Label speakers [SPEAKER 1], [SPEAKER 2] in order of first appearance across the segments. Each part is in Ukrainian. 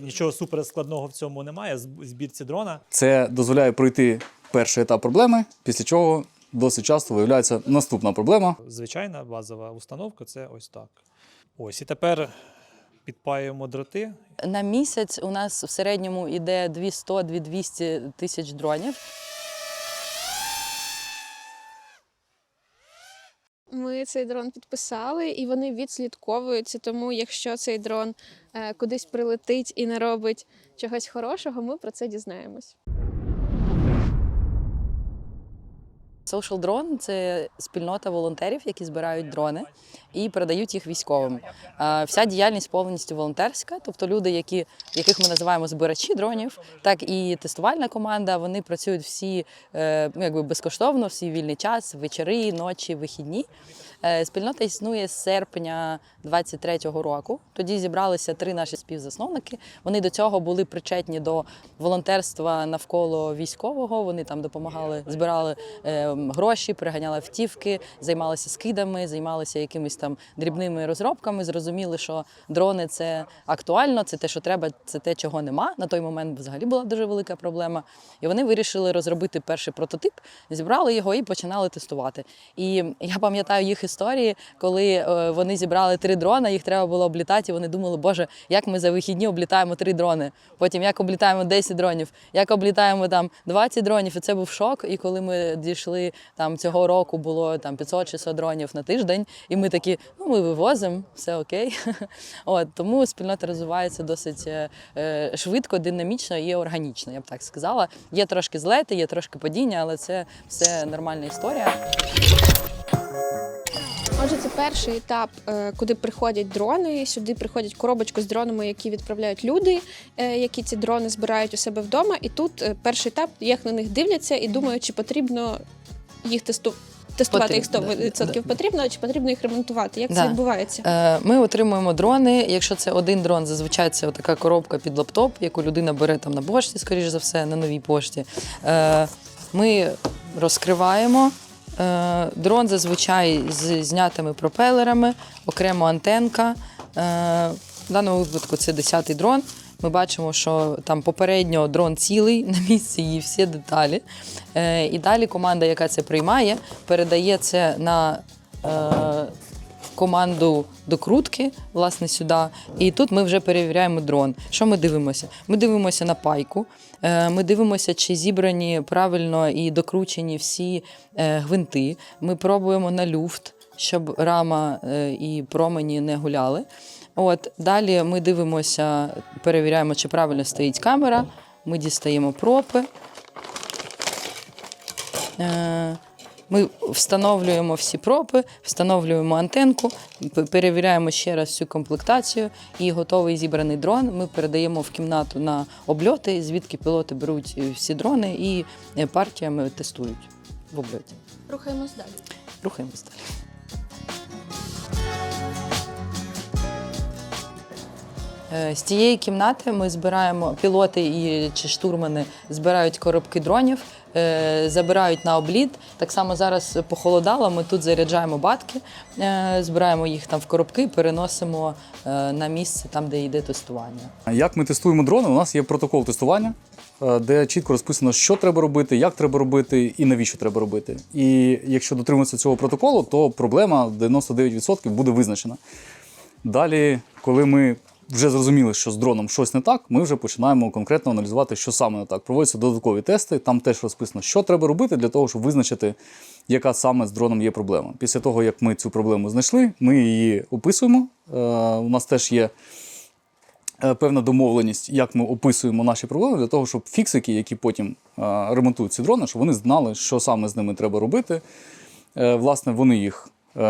[SPEAKER 1] Нічого суперскладного в цьому немає. Збірці дрона.
[SPEAKER 2] Це дозволяє пройти перший етап проблеми, після чого досить часто виявляється наступна проблема.
[SPEAKER 1] Звичайна базова установка це ось так. Ось і тепер підпаюємо дроти.
[SPEAKER 3] На місяць у нас в середньому йде 200-200 тисяч дронів.
[SPEAKER 4] Ми цей дрон підписали, і вони відслідковуються. Тому, якщо цей дрон е, кудись прилетить і не робить чогось хорошого, ми про це дізнаємось.
[SPEAKER 3] Social Drone – це спільнота волонтерів, які збирають дрони і передають їх військовим. Вся діяльність повністю волонтерська, тобто люди, які, яких ми називаємо збирачі дронів, так і тестувальна команда. Вони працюють всі е, ну, якби безкоштовно, всі вільний час, вечори, ночі, вихідні. Е, Спільнота існує з серпня 23-го року. Тоді зібралися три наші співзасновники. Вони до цього були причетні до волонтерства навколо військового. Вони там допомагали, збирали е, гроші, приганяли автівки, займалися скидами, займалися якимись там дрібними розробками. Зрозуміли, що дрони це актуально, це те, що треба, це те, чого нема. На той момент взагалі була дуже велика проблема. І вони вирішили розробити перший прототип, зібрали його і починали тестувати. І я пам'ятаю їх історії, коли е, вони зібрали три дрона, їх треба було облітати. І вони думали, боже, як ми за вихідні облітаємо три дрони. Потім як облітаємо 10 дронів, як облітаємо там 20 дронів. І це був шок. І коли ми дійшли там цього року, було там 500-600 дронів на тиждень, і ми такі, ну ми вивозимо, все окей. От тому спільнота розвивається досить е, е, швидко, динамічно і органічно, я б так сказала. Є трошки злети, є трошки падіння, але це все нормальна історія.
[SPEAKER 4] Отже, це перший етап, е, куди приходять дрони. Сюди приходять коробочку з дронами, які відправляють люди, е, які ці дрони збирають у себе вдома. І тут е, перший етап, як на них дивляться і думають, чи потрібно їх тесту... тестувати їх
[SPEAKER 3] Потрібно,
[SPEAKER 4] 100%
[SPEAKER 3] да,
[SPEAKER 4] потрібно, чи потрібно їх ремонтувати. Як
[SPEAKER 3] Да.
[SPEAKER 4] це відбувається?
[SPEAKER 3] Ми отримуємо дрони. Якщо це один дрон, зазвичай це така коробка під лаптоп, яку людина бере там на пошті, скоріш за все, на новій пошті. Ми розкриваємо. Е, Дрон зазвичай з знятими пропелерами, окремо антенка. Е, В даному випадку це 10-й дрон. Ми бачимо, що там попередньо дрон цілий на місці і всі деталі. Е, І далі команда, яка це приймає, передає це на команду докрутки, власне, сюди. І тут ми вже перевіряємо дрон. Що ми дивимося? Ми дивимося на пайку. Е, Ми дивимося, чи зібрані правильно і докручені всі е, гвинти. Ми пробуємо на люфт, щоб рама е, і промені не гуляли. От далі ми дивимося, перевіряємо, чи правильно стоїть камера. Ми дістаємо пропи. Ми встановлюємо всі пропи, встановлюємо антенку, перевіряємо ще раз всю комплектацію і готовий зібраний дрон. Ми передаємо в кімнату на обльоти, звідки пілоти беруть е, всі дрони і е, партіями тестують в обльоті.
[SPEAKER 4] Рухаємось далі.
[SPEAKER 3] Рухаємось далі. Е, З цієї кімнати ми збираємо пілоти і чи штурмани збирають коробки дронів, забирають на обліт. Так само зараз похолодало. Ми тут заряджаємо батки, е, збираємо їх там в коробки, переносимо е, на місце там, де йде тестування.
[SPEAKER 2] Як ми тестуємо дрони? У нас є протокол тестування, е, де чітко розписано, що треба робити, як треба робити і навіщо треба робити. І якщо дотримуватися цього протоколу, то проблема 99% буде визначена. Далі, коли ми вже зрозуміли, що з дроном щось не так, ми вже починаємо конкретно аналізувати, що саме не так. Проводяться додаткові тести, там теж розписано, що треба робити для того, щоб визначити, яка саме з дроном є проблема. Після того, як ми цю проблему знайшли, ми її описуємо. Е, у нас теж є е, певна домовленість, як ми описуємо наші проблеми, для того, щоб фіксики, які потім е, ремонтують ці дрони, щоб вони знали, що саме з ними треба робити. Власне, вони їх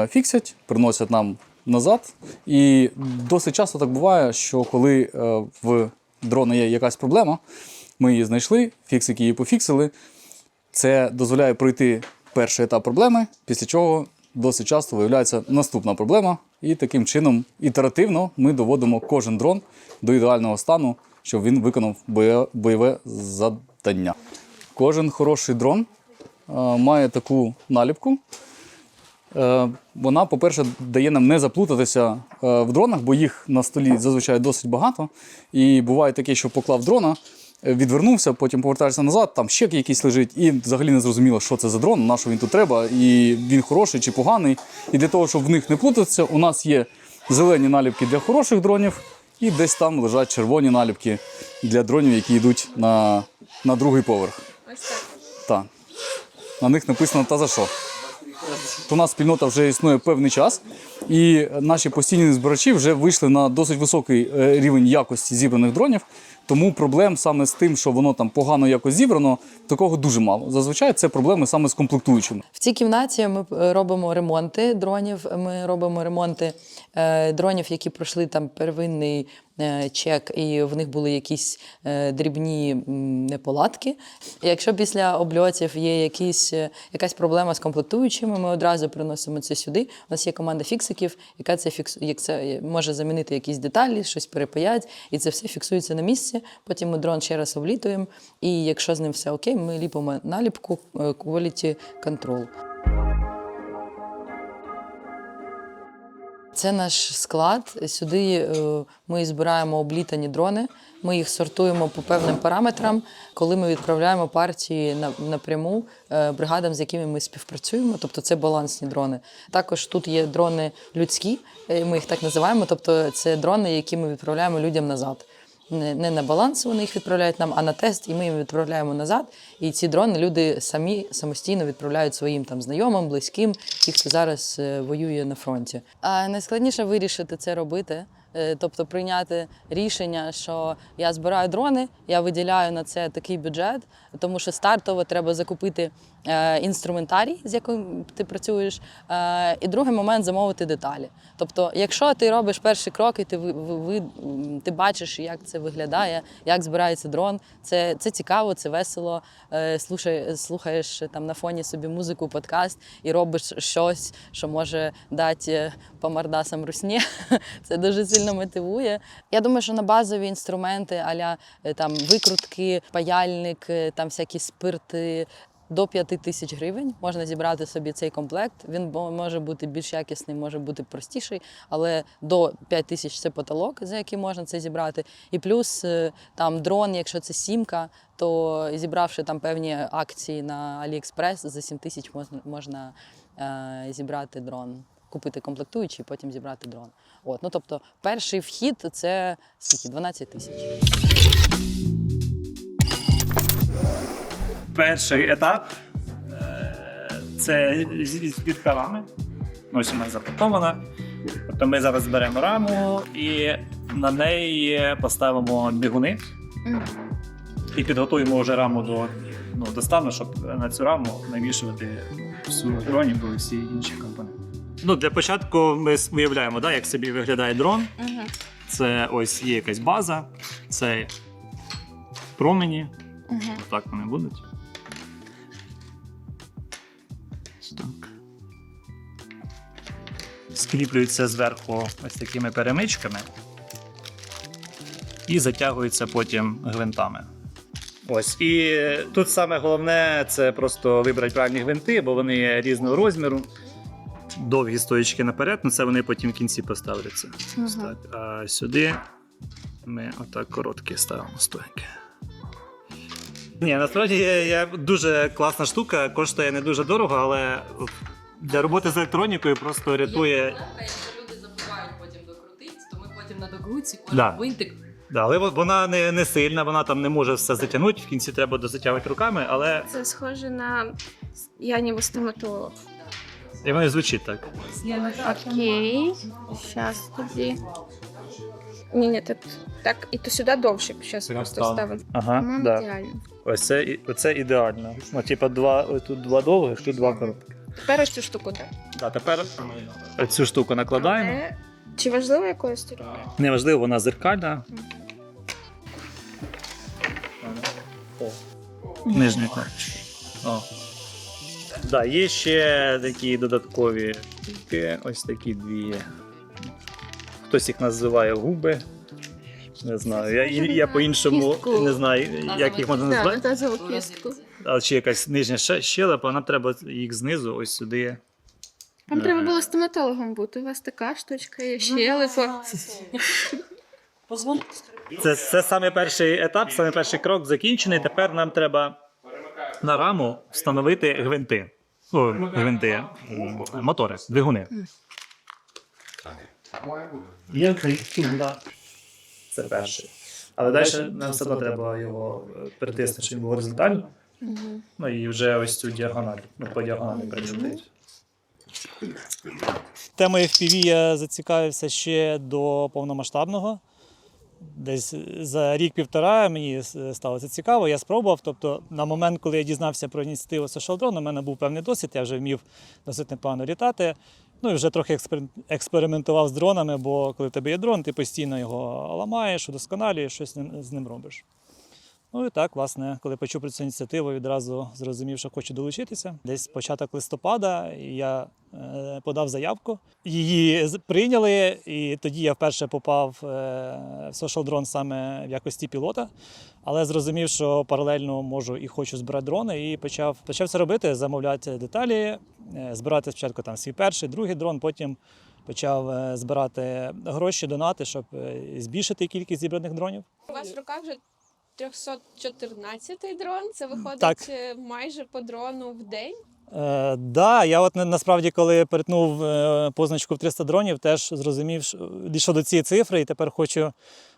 [SPEAKER 2] фіксять, приносять нам назад. І досить часто так буває, що коли е, в дрона є якась проблема, ми її знайшли, фіксики її пофіксили. Це дозволяє пройти перший етап проблеми, після чого досить часто виявляється наступна проблема. І таким чином ітеративно ми доводимо кожен дрон до ідеального стану, щоб він виконав бойове завдання. Кожен хороший дрон е, має таку наліпку. Е, Вона, по-перше, дає нам не заплутатися е, в дронах, бо їх на столі зазвичай досить багато. І буває таке, що поклав дрона, е, відвернувся, потім повертаєшся назад, там ще якийсь лежить, і взагалі не зрозуміло, що це за дрон, на що він тут треба, і він хороший чи поганий. І для того, щоб в них не плутатися, у нас є зелені наліпки для хороших дронів, і десь там лежать червоні наліпки для дронів, які йдуть на, на другий поверх.
[SPEAKER 4] Ось так.
[SPEAKER 2] Так. На них написано та за що. У нас спільнота вже існує певний час, і наші постійні збирачі вже вийшли на досить високий е, рівень якості зібраних дронів. Тому проблем саме з тим, що воно там погано якось зібрано, такого дуже мало. Зазвичай це проблеми саме з комплектуючими.
[SPEAKER 3] В цій кімнаті ми е, робимо ремонти дронів. Ми робимо ремонти е, дронів, які пройшли там первинний е, чек, і в них були якісь дрібні неполадки. Якщо після обльотів є якісь, якась проблема з комплектуючими, ми одразу приносимо це сюди. У нас є команда фіксиків, яка це фікс... як це може замінити якісь деталі, щось перепаять, і це все фіксується на місці. Потім ми дрон ще раз облітуємо. І якщо з ним все окей, ми ліпимо наліпку е, Quality Control. Це наш склад. Сюди е, ми збираємо облітані дрони. Ми їх сортуємо по певним параметрам. Коли ми відправляємо партії на- напряму е, бригадам, з якими ми співпрацюємо, тобто це балансні дрони. Також тут є дрони людські, ми їх так називаємо. Тобто це дрони, які ми відправляємо людям назад. Не, не на баланс вони їх відправляють нам, а на тест, і ми їм відправляємо назад. І ці дрони люди самі самостійно відправляють своїм там знайомим, близьким, ті, хто зараз е, воює на фронті. А найскладніше вирішити це робити. Е, Тобто прийняти рішення, що я збираю дрони, я виділяю на це такий бюджет, тому що стартово треба закупити е, інструментарій, з яким ти працюєш. І другий момент замовити деталі. Тобто, якщо ти робиш перший крок і ти ви- ти бачиш, як це виглядає, як збирається дрон, це, це цікаво, це весело. Е, слухаєш там на фоні собі музику, подкаст і робиш щось, що може дати по мордасам русні. Це дуже сильно мотивує. Я думаю, що на базові інструменти, аля е, там викрутки, паяльник, е, там всякі спирти. До 5 тисяч гривень можна зібрати собі цей комплект. Він може бути більш якісний, може бути простіший, але до 5 тисяч це потолок, за який можна це зібрати. І плюс е, там дрон, якщо це сімка, то зібравши там певні акції на AliExpress, за 7 тисяч можна, можна е, зібрати дрон, купити комплектуючий, потім зібрати дрон. От, ну тобто, перший вхід це скільки? 12 тисяч.
[SPEAKER 1] Перший етап е, це з- підкарами. Ось у нас запакована. Тобто ми зараз беремо раму і на неї поставимо бігуни. І підготуємо вже раму до, ну, до стану, щоб на цю раму навішувати всю електроніку і всі інші компоненти. Ну, для початку ми уявляємо, да, як собі виглядає дрон. Це ось є якась база, це промені. Так вони будуть. Скріплюються зверху ось такими перемичками і затягуються потім гвинтами. Ось. І тут саме головне це просто вибрати правильні гвинти, бо вони є різного розміру. Довгі стоїчки наперед, ну це вони потім в кінці поставляться. Так. А сюди ми отак короткі ставимо стойки. Ні, насправді є, є дуже класна штука, коштує не дуже дорого, але для роботи з електронікою просто рятує.
[SPEAKER 3] Якщо люди забувають потім докрутити, то ми потім на докрутці
[SPEAKER 1] Да.
[SPEAKER 3] винтик
[SPEAKER 1] Да, але вона не, не сильна, вона там не може все затягнути. В кінці треба дозатягувати руками, але
[SPEAKER 4] Це схоже на я ніби стоматолог.
[SPEAKER 1] і воно звучить так.
[SPEAKER 4] Окей. Зараз тоді. Ні, ні, так, так, і то сюди довше. Зараз
[SPEAKER 1] Прям
[SPEAKER 4] просто ставимо.
[SPEAKER 1] Ага,
[SPEAKER 4] По-моєму,
[SPEAKER 1] да.
[SPEAKER 4] ідеально.
[SPEAKER 1] Ось це, і- оце ідеально. Ну, типа, два, тут два довгих, тут два коротких.
[SPEAKER 4] Тепер ось цю штуку так.
[SPEAKER 1] Да, тепер цю штуку накладаємо.
[SPEAKER 4] Е, Чи важливо якою стороною?
[SPEAKER 1] Неважливо, вона зеркальна. Нижня кнопочка. О. Да, є ще такі додаткові штуки, ось такі дві. Хтось їх називає губи. Не знаю. Я, я по-іншому
[SPEAKER 4] Кістку.
[SPEAKER 1] не знаю, як їх можна назвати.
[SPEAKER 4] тазову кістку.
[SPEAKER 1] А ще якась нижня ще- щелепа, нам треба їх знизу ось сюди
[SPEAKER 4] Вам треба було стоматологом бути. У вас така штучка є, щелепа.
[SPEAKER 3] Позвон.
[SPEAKER 1] Це, це саме перший етап, саме перший крок закінчений. Тепер нам треба на раму встановити гвинти. О, гвинти, м, мотори, двигуни. Є да. Це перший. Але далі нам все одно треба його е, притиснути, щоб він був горизонтально. Ну і вже ось цю діагональ. Ну, по діагоналі прикрутити. Темою FPV я зацікавився ще до повномасштабного. Десь за рік-півтора мені стало це цікаво, я спробував. Тобто, на момент, коли я дізнався про ініціативу Social Drone, у мене був певний досвід, я вже вмів досить непогано літати. Ну і вже трохи експер- експериментував з дронами, бо коли в тебе є дрон, ти постійно його ламаєш, удосконалюєш, щось з ним робиш. Ну і так, власне, коли почув про цю ініціативу, відразу зрозумів, що хочу долучитися. Десь початок листопада я е, подав заявку. Її прийняли, і тоді я вперше попав е, в Social Drone саме в якості пілота. Але зрозумів, що паралельно можу і хочу збирати дрони, і почав, почав це робити, замовляти деталі, е, збирати спочатку там свій перший, другий дрон, потім почав збирати гроші, донати, щоб збільшити кількість зібраних дронів.
[SPEAKER 4] У вас в руках вже 314 дрон. Це виходить
[SPEAKER 1] Так.
[SPEAKER 4] е, майже по дрону в день.
[SPEAKER 1] Е, да, я от насправді, коли перетнув е, позначку в 300 дронів, теж зрозумів, що дійшов до цієї цифри, і тепер хочу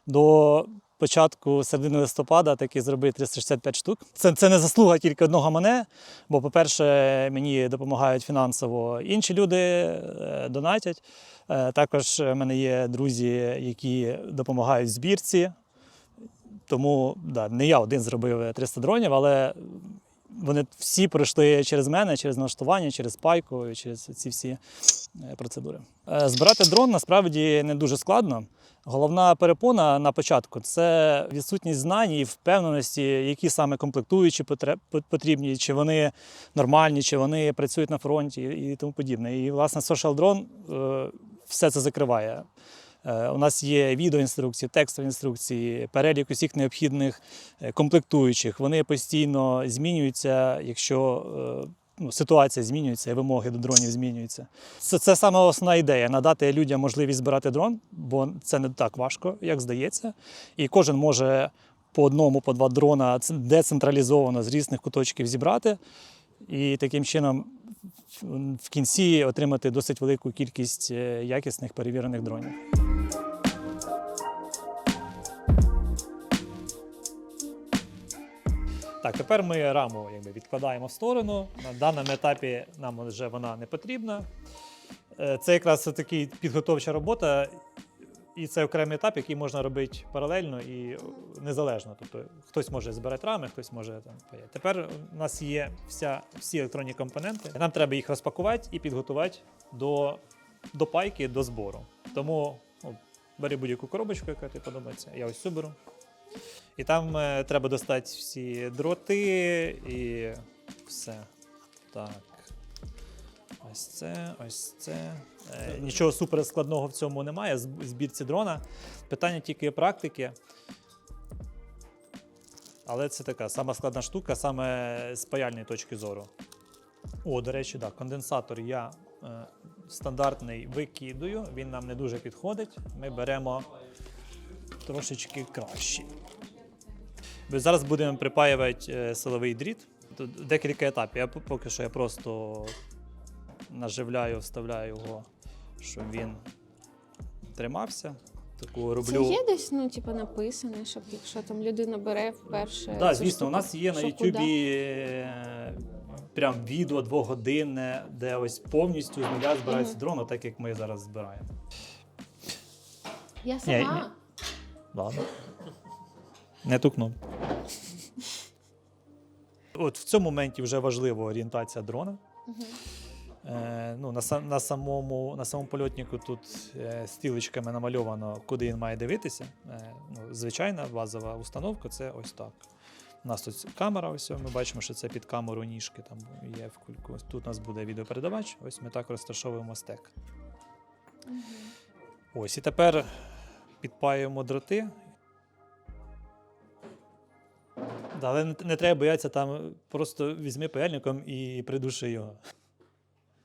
[SPEAKER 1] до початку середини листопада таки зробити 365 штук. Це, це не заслуга тільки одного мене, бо, по-перше, мені допомагають фінансово інші люди, е, донатять. Е, також в мене є друзі, які допомагають в збірці. Тому да, не я один зробив 300 дронів, але вони всі пройшли через мене, через налаштування, через пайку, через ці всі е, процедури. Е, Збирати дрон насправді не дуже складно. Головна перепона на початку це відсутність знань і впевненості, які саме комплектуючі потрібні, чи вони нормальні, чи вони працюють на фронті і тому подібне. І власне Social Drone е, все це закриває. Е, У нас є відеоінструкції, текстові інструкції, перелік усіх необхідних е, комплектуючих. Вони постійно змінюються, якщо е, ну, ситуація змінюється і вимоги до дронів змінюються. Це, це саме основна ідея надати людям можливість збирати дрон, бо це не так важко, як здається. І кожен може по одному, по два дрона децентралізовано з різних куточків зібрати. І таким чином в- кінці отримати досить велику кількість е, якісних перевірених дронів. Так, тепер ми раму якби, відкладаємо в сторону. На даному етапі нам вже вона не потрібна. Е, Це якраз такий підготовча робота, і це окремий етап, який можна робити паралельно і незалежно. Тобто хтось може збирати рами, хтось може там паяти. Тепер у нас є вся, всі електронні компоненти. Нам треба їх розпакувати і підготувати до, до пайки, до збору. Тому ну, бери будь-яку коробочку, яка тобі подобається. Я ось цю беру. І там е, треба достати всі дроти і все. Так. Ось це, ось це. Е, нічого супер складного в цьому немає. Збірці дрона. Питання тільки практики. Але це така сама складна штука, саме з паяльної точки зору. О, до речі, так, конденсатор я е, стандартний викидую, він нам не дуже підходить. Ми беремо трошечки кращий. Зараз будемо припаювати е, силовий дріт. Декілька етапів. Я поки що я просто наживляю, вставляю його, щоб він тримався. Таку роблю.
[SPEAKER 4] Це є десь, ну, типу, написане, щоб якщо там людина бере вперше.
[SPEAKER 1] Так, звісно,
[SPEAKER 4] штуку,
[SPEAKER 1] у нас є на Ютубі е, прям відео двогодинне, де ось повністю з нуля збирається дрон, так як ми зараз збираємо.
[SPEAKER 4] Я
[SPEAKER 1] Ні,
[SPEAKER 4] сама.
[SPEAKER 1] Ладно. Не тукнув. От в цьому моменті вже важлива орієнтація дрона. Е, ну, на, на, самому, на самому польотнику тут е, стрілочками намальовано, куди він має дивитися. Е, ну, звичайна базова установка це ось так. У нас тут камера, ось ми бачимо, що це під камеру ніжки там є в кульку. Тут у нас буде відеопередавач, ось ми так розташовуємо стек. Ось і тепер підпаюємо дроти. Але не, не треба боятися там, просто візьми паяльником і придуши його.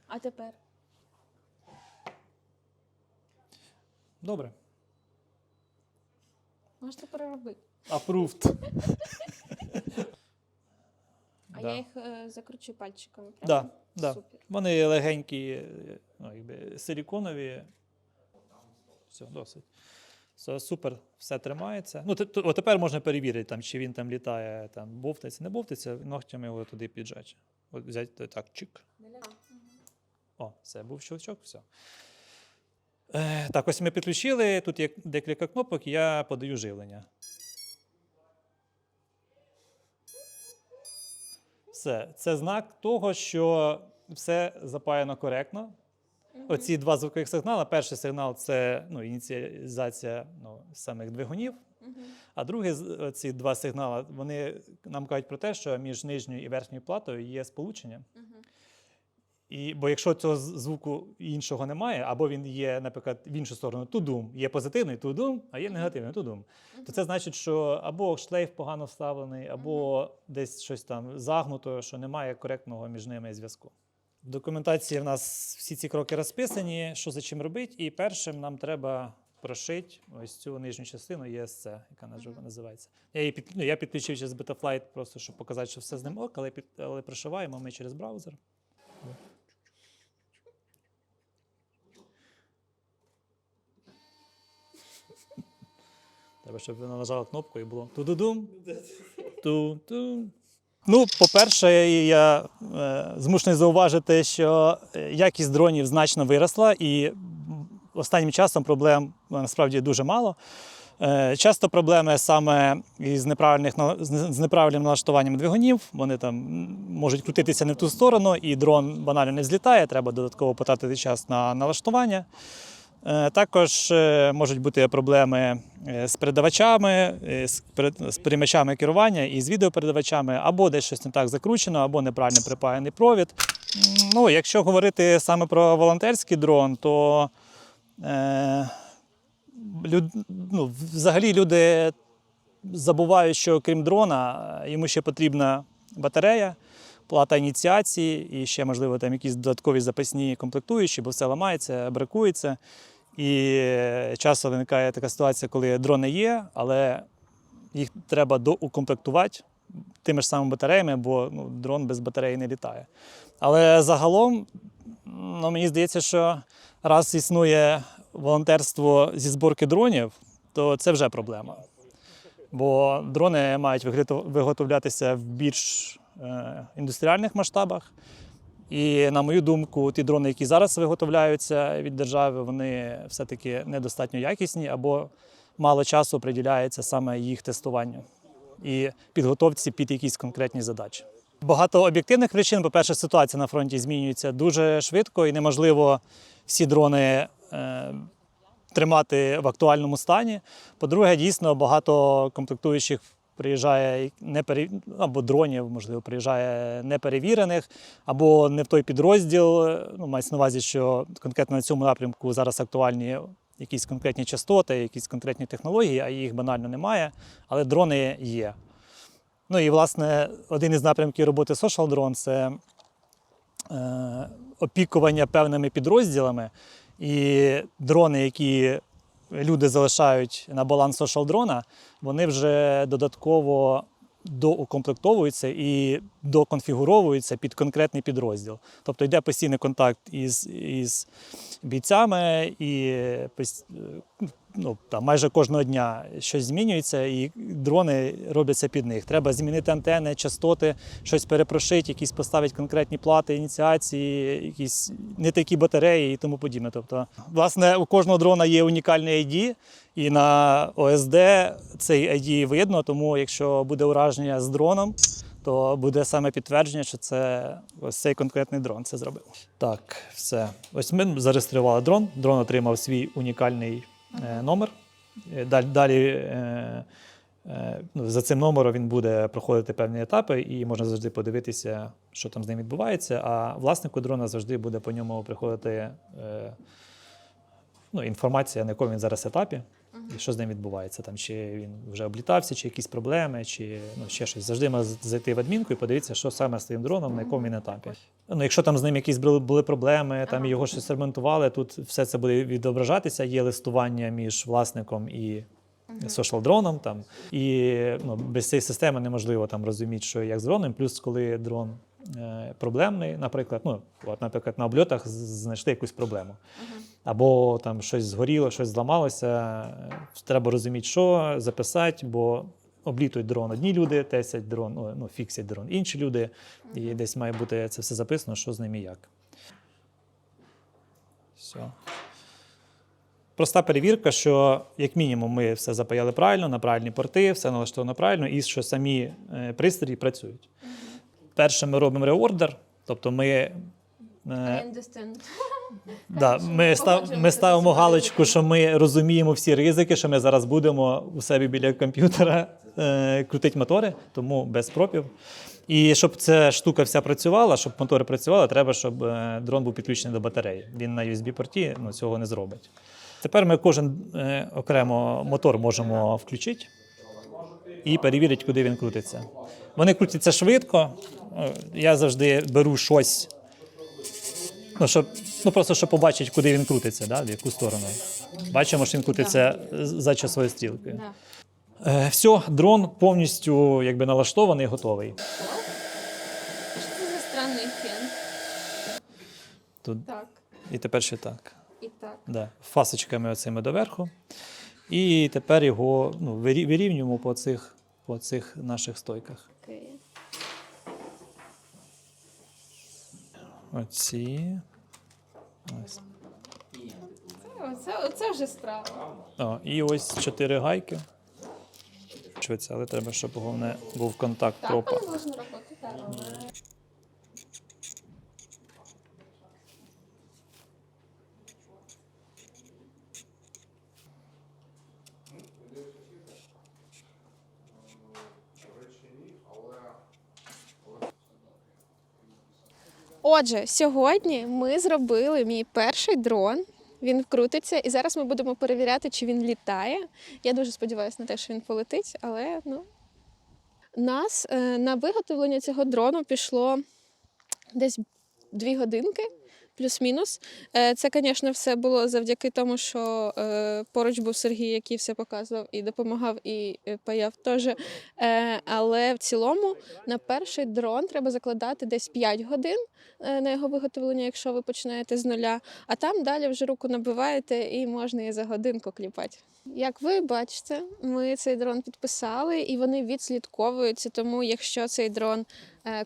[SPEAKER 4] А тепер?
[SPEAKER 1] Добре.
[SPEAKER 4] Можете переробити.
[SPEAKER 1] Approved.
[SPEAKER 4] А
[SPEAKER 1] Да.
[SPEAKER 4] я їх е, закручу пальчиками, правда?
[SPEAKER 1] да.
[SPEAKER 4] Супер.
[SPEAKER 1] Вони легенькі, ну, якби силіконові. Все, досить. Все, супер, все тримається. Ну, те- тепер можна перевірити, там, чи він там літає, там, бовтається, не бовтається, ногтями його туди піджать. От взяти так, чик. О, все, був щелчок, все. Е, так, ось ми підключили. Тут є декілька кнопок, я подаю живлення. Все, це знак того, що все запаяно коректно. Оці два звукових сигнали. Перший сигнал це ну, ініціалізація ну, самих двигунів. А другий, ці два сигнали, вони нам кажуть про те, що між нижньою і верхньою платою є сполучення. І, бо якщо цього звуку іншого немає, або він є, наприклад, в іншу сторону тудум, є позитивний тудум, а є негативний тудум, то це значить, що або шлейф погано вставлений, або десь щось там загнуто, що немає коректного між ними зв'язку. В документації в нас всі ці кроки розписані, що за чим робити, і першим нам треба прошити ось цю нижню частину ESC, яка наз- називається. Я її під, ну, я підключив через Betaflight, просто щоб показати, що все з ним ок, але, під, але прошиваємо ми через браузер. Треба, щоб ви нажали кнопку і було ту-ду-дум, ту-ту. Ну, по-перше, я е, змушений зауважити, що е, якість дронів значно виросла, і останнім часом проблем е, насправді дуже мало. Е, часто проблеми саме із неправильних з неправильним налаштуванням двигунів. Вони там можуть крутитися не в ту сторону, і дрон банально не злітає. Треба додатково потратити час на налаштування. Е, Також е, можуть бути проблеми е, з передавачами, з приймачами керування і з відеопередавачами, або десь щось не так закручено, або неправильно припаяний провід. Ну, якщо говорити саме про волонтерський дрон, то е, люд, ну, взагалі люди забувають, що крім дрона, йому ще потрібна батарея, плата ініціації і ще, можливо, там якісь додаткові запасні комплектуючі, бо все ламається, бракується. І часто виникає така ситуація, коли дрони є, але їх треба доукомплектувати тими ж самими батареями, бо ну, дрон без батареї не літає. Але загалом, ну, мені здається, що раз існує волонтерство зі зборки дронів, то це вже проблема. Бо дрони мають виготов- виготовлятися в більш е, індустріальних масштабах. І на мою думку, ті дрони, які зараз виготовляються від держави, вони все-таки недостатньо якісні або мало часу приділяється саме їх тестуванню і підготовці під якісь конкретні задачі. Багато об'єктивних причин. По-перше, ситуація на фронті змінюється дуже швидко і неможливо всі дрони е, тримати в актуальному стані. По-друге, дійсно багато комплектуючих приїжджає не або дронів, можливо, приїжджає неперевірених, або не в той підрозділ. Ну, мається на увазі, що конкретно на цьому напрямку зараз актуальні якісь конкретні частоти, якісь конкретні технології, а їх банально немає, але дрони є. Ну і, власне, один із напрямків роботи Social Drone – це е, опікування певними підрозділами. І дрони, які люди залишають на баланс social дрона, вони вже додатково доукомплектовуються і доконфігуровуються під конкретний підрозділ. Тобто йде постійний контакт із, із бійцями, і ну, там, майже кожного дня щось змінюється, і дрони робляться під них. Треба змінити антени, частоти, щось перепрошити, якісь поставити конкретні плати, ініціації, якісь не такі батареї і тому подібне. Тобто, власне, у кожного дрона є унікальний ID, і на ОСД цей ID видно, тому якщо буде ураження з дроном, то буде саме підтвердження, що це ось цей конкретний дрон це зробив. Так, все. Ось ми зареєстрували дрон. Дрон отримав свій унікальний е, номер. Е, Далі, далі е, ну, за цим номером він буде проходити певні етапи, і можна завжди подивитися, що там з ним відбувається. А власнику дрона завжди буде по ньому приходити ну, інформація, на якому він зараз етапі. І що з ним відбувається? Там, чи він вже облітався, чи якісь проблеми, чи ну, ще щось. Завжди можна зайти в адмінку і подивитися, що саме з твоїм дроном, на якому він етапі. Ну, якщо там з ним якісь були були проблеми, там його щось ремонтували, тут все це буде відображатися. Є листування між власником і social дроном. Там. І ну, без цієї системи неможливо там розуміти, що як з дроном. Плюс, коли дрон проблемний, наприклад, ну, от, наприклад, на обльотах знайшли якусь проблему. Або там щось згоріло, щось зламалося. е, Треба розуміти, що записати, бо облітують дрон одні люди, тесять дрон, ну, ну, фіксять дрон інші люди. І десь має бути це все записано, що з ним і як. Все. Проста перевірка, що як мінімум ми все запаяли правильно, на правильні порти, все налаштовано правильно, і що самі е, пристрої працюють. Перше, ми робимо реордер, тобто ми. е. Да, ми, став, ми ставимо галочку, що ми розуміємо всі ризики, що ми зараз будемо у себе біля комп'ютера е, крутити мотори, тому без пропів. І щоб ця штука вся працювала, щоб мотори працювали, треба, щоб е, дрон був підключений до батареї. Він на USB-порті ну, цього не зробить. Тепер ми кожен е, окремо мотор можемо включити і перевірити, куди він крутиться. Вони крутяться швидко. Е, Я завжди беру щось Ну, щоб, ну просто щоб побачити, куди він крутиться, да, в яку сторону. Бачимо, що він крутиться за часовою стрілкою. Е, все, дрон повністю якби, налаштований, готовий.
[SPEAKER 4] Що це за странний фен?
[SPEAKER 1] Тут,
[SPEAKER 4] Так,
[SPEAKER 1] і тепер ще так.
[SPEAKER 4] і так.
[SPEAKER 1] Да. Фасочками оцими доверху. І тепер його ну, вирі- вирівнюємо по цих, по цих наших стойках.
[SPEAKER 4] Окей.
[SPEAKER 1] Оці. Ось.
[SPEAKER 4] Оце, оце вже справа.
[SPEAKER 1] О, і ось чотири гайки. Але треба, щоб головне був контакт
[SPEAKER 4] Так,
[SPEAKER 1] пропа.
[SPEAKER 4] воно можна робити, так. Отже, сьогодні ми зробили мій перший дрон. Він вкрутиться, і зараз ми будемо перевіряти, чи він літає. Я дуже сподіваюся на те, що він полетить, але ну. Нас е, на виготовлення цього дрону пішло десь дві годинки, плюс-мінус. Е, це, звісно, все було завдяки тому, що е, поруч був Сергій, який все показував і допомагав, і е, паяв теж. Але в цілому на перший дрон треба закладати десь 5 годин на його виготовлення, якщо ви починаєте з нуля. А там далі вже руку набиваєте і можна і за годинку кліпати. Як ви бачите, ми цей дрон підписали і вони відслідковуються. Тому якщо цей дрон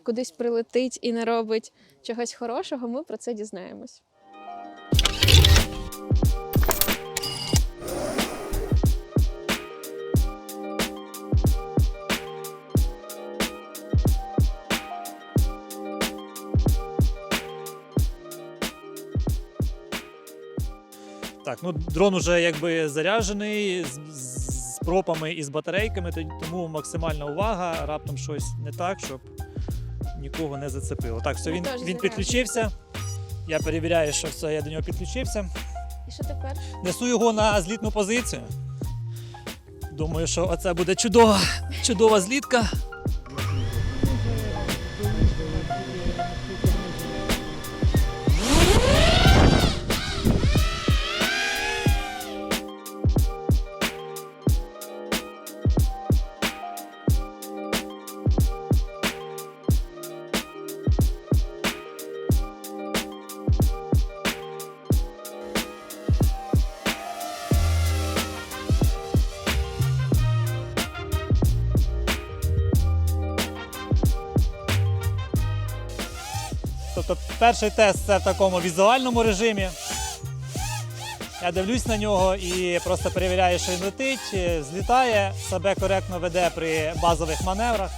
[SPEAKER 4] кудись прилетить і не робить чогось хорошого, ми про це дізнаємось.
[SPEAKER 1] Так, ну дрон уже якби заряджений з, з пропами і з батарейками, тому максимальна увага, раптом щось не так, щоб нікого не зацепило. Так, все, він,
[SPEAKER 4] теж
[SPEAKER 1] він
[SPEAKER 4] заряджені.
[SPEAKER 1] підключився. Я перевіряю, що все, я до нього підключився.
[SPEAKER 4] І що тепер?
[SPEAKER 1] Несу його на злітну позицію. Думаю, що оце буде чудова, чудова злітка. Тобто перший тест це в такому візуальному режимі. Я дивлюсь на нього і просто перевіряю, що він летить, злітає, себе коректно веде при базових маневрах.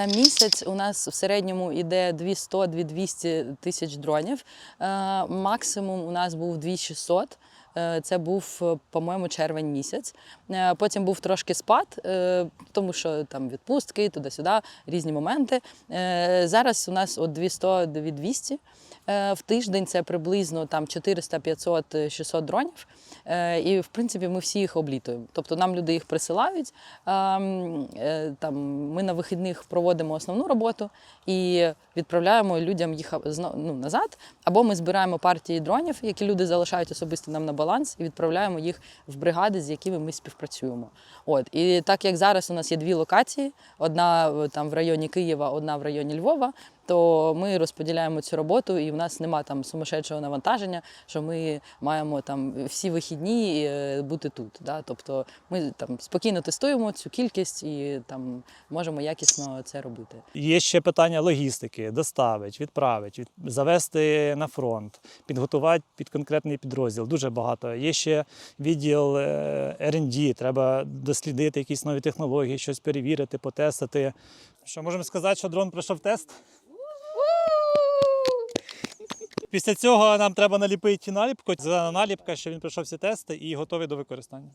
[SPEAKER 3] На місяць у нас в середньому йде 200-200 тисяч дронів. Е, Максимум у нас був 2600. Е, Це був, е, по-моєму, червень місяць. Е, Потім був трошки спад, тому що там відпустки, туди-сюди, різні моменти. Зараз у нас от 200-200. Е, В тиждень це приблизно там 400, 500, е, 600 дронів. І в принципі ми всі їх облітуємо. Тобто нам люди їх присилають. Там ми на вихідних проводимо основну роботу і відправляємо людям їх ну, назад. Або ми збираємо партії дронів, які люди залишають особисто нам на баланс, і відправляємо їх в бригади, з якими ми співпрацюємо. От і так як зараз у нас є дві локації: одна е, там в районі Києва, одна в районі Львова. То ми розподіляємо цю роботу, і в нас нема там сумасшедшого навантаження, що ми маємо там всі вихідні е, бути тут. Да? Тобто ми там спокійно тестуємо цю кількість і там можемо якісно це робити.
[SPEAKER 1] Є ще питання логістики, доставить, відправить, від... завести на фронт, підготувати під конкретний підрозділ. Дуже багато. Є ще відділ е, R&D, треба дослідити якісь нові технології, щось перевірити, потестити. Що можемо сказати, що дрон пройшов тест? Після цього нам треба наліпити наліпку, зелена наліпка, що він пройшов всі тести і готовий до використання.